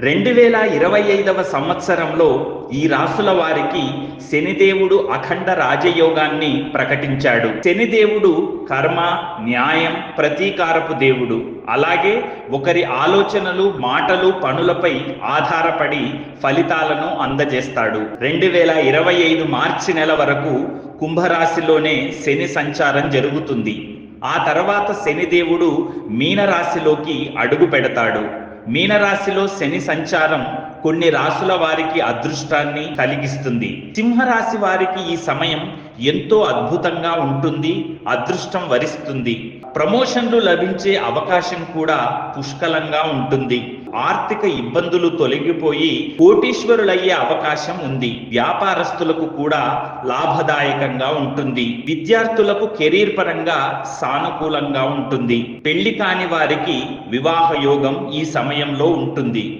రెండు వేల ఇరవై ఐదవ సంవత్సరంలో ఈ రాసుల వారికి శనిదేవుడు అఖండ రాజయోగాన్ని ప్రకటించాడు. శనిదేవుడు కర్మ న్యాయం ప్రతీకారపు దేవుడు. అలాగే ఒకరి ఆలోచనలు మాటలు పనులపై ఆధారపడి ఫలితాలను అందజేస్తాడు. రెండు వేల ఇరవై ఐదు మార్చి నెల వరకు కుంభరాశిలోనే శని సంచారం జరుగుతుంది. ఆ తర్వాత శనిదేవుడు మీనరాశిలోకి అడుగు పెడతాడు. మీనరాశిలో శని సంచారం కొన్ని రాసుల వారికి అదృష్టాన్ని కలిగిస్తుంది. సింహరాశి వారికి ఈ సమయం ఎంతో అద్భుతంగా ఉంటుంది అదృష్టం వరిస్తుంది. ప్రమోషన్లు లభించే అవకాశం కూడా పుష్కలంగా ఉంటుంది. ఆర్థిక ఇబ్బందులు తొలగిపోయి కోటీశ్వరులయ్యే అవకాశం ఉంది. వ్యాపారస్తులకు కూడా లాభదాయకంగా ఉంటుంది. విద్యార్థులకు కెరీర్ పరంగా సానుకూలంగా ఉంటుంది. పెళ్ళి కాని వారికి వివాహ యోగం ఈ సమయంలో ఉంటుంది.